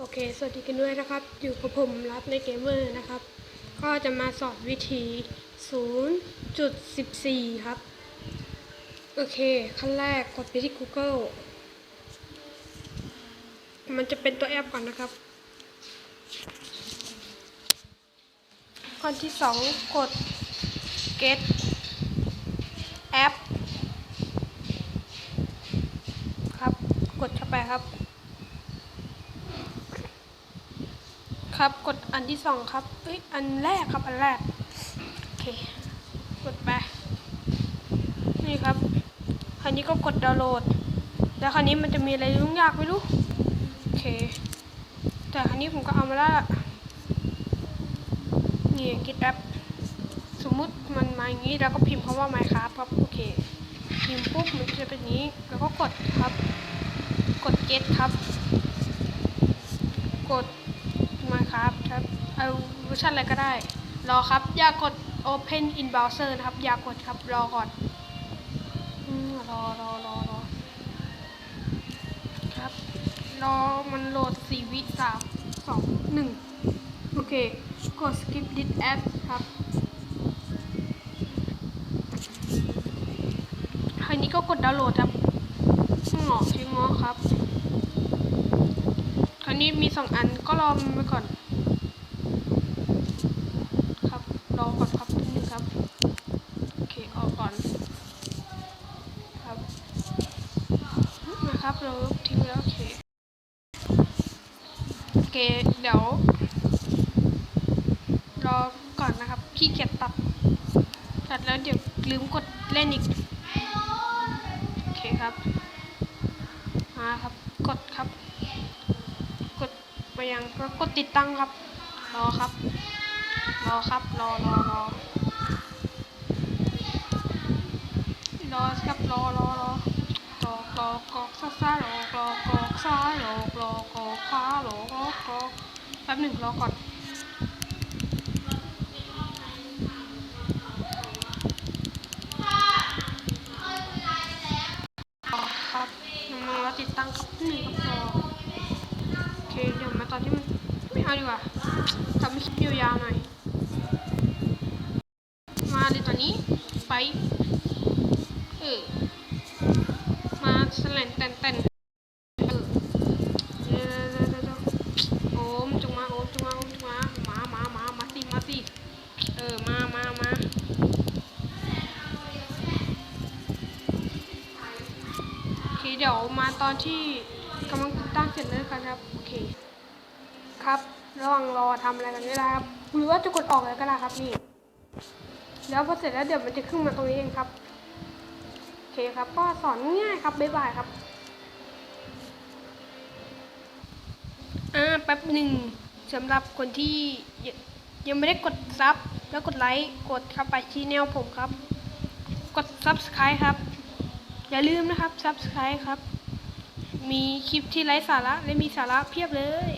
โอเค สวัสดีกันด้วยนะครับ อยู่กับผมรับในเกมเมอร์นะครับ ก็จะมาสอนวิธี 0.14 ครับ โอเค ขั้นแรกกดไปที่ Google มันจะเป็นตัวแอปก่อนนะครับ ขั้นที่สองกด get app ครับ กดเข้าไปครับ ครับ กดอันที่สองครับเอ้ยอันแรกครับอันแรกโอเคกดไปนี่ครับคราวนี้ก็กดดาวน์โหลด แล้วคราวนี้มันจะมีอะไรยุ่งยากไม่รู้โอเค แต่คราวนี้ผมก็เอามาแล้วละนี่กิดแอปสมมุติมันมาอย่างนี้แล้วก็พิมพ์คำว่า Minecraft ครับโอเคพิมพ์ปุ๊บมันจะเป็นนี้ แล้วก็กดครับ กด get ครับ กด มาครับครับเอาเวอร์ชันอะไรก็ได้ รอครับ อย่ากด Open in Browser นะครับ อย่ากดครับ รอก่อนอืมรอรอรอรอครับ รอมันโหลดสี่วิสามสองหนึ่งโอเค กด skip this app ครับคราวนี้ก็กดดาวน์โหลดครับหงอพิงอครับคราว นี้มีสองอันก็รอมันไปก่อน ครับรอก่อนครับนิดนึงครับ โอเคออกก่อน ครับนะครับเราทิ้งแล้วโอเค โอเคเดี๋ยว รอก่อนนะครับขี้เกียจตัดตัดแล้วเดี๋ยวลืมกดเล่นอีก โอเคครับ มาครับ กดครับ ไปยังก็กดติดตั้งครับ รอครับ รอครับ รอรอรอรอครับรอรอรอรอกรอกอกซ่าซ่ารอกอกรอกซ่ารอกอกรอกค้ารอกอกรอกแป๊บหนึ่งรอก่อนรอครับน้องๆแล้วติดตั้งครับหนึ่งครับรอ โอเค เดี๋ยวมาตอนที่มันไม่ เอาดีกว่าทำให้คลิปยาวๆหน่อย มาเลยตอนนี้ ไป เออ มาสแลนแตนแตนเออเดี๋ยวเดี๋ยวเดี๋ยวเดี๋ยวโอมจงมา โอมจงมา โอมจงมา มา มา มา มาสิ มาสิ เออ มา มา มาโอเคเดี๋ยวมาตอนที่กำลังตั้งเสร็จเลยกันครับ โอเค ครับ ระหว่างรอทำอะไรกันนี่แหละครับหรือว่าจะกดออกเลยก็ได้ครับนี่ แล้วพอเสร็จแล้วเดี๋ยวมันจะขึ้นมาตรงนี้เองครับโอเคครับ ก็สอนง่ายครับบ๊ายบายครับอ่าแป๊บหนึ่งสำหรับคนที่ยยังไม่ได้กดซับแล้วกดไลค์กดเข้าไปที่แนวผมครับ กด subscribe ครับ อย่าลืมนะครับ subscribe ครับ มีคลิปที่ไร้สาระและมีสาระเพียบเลย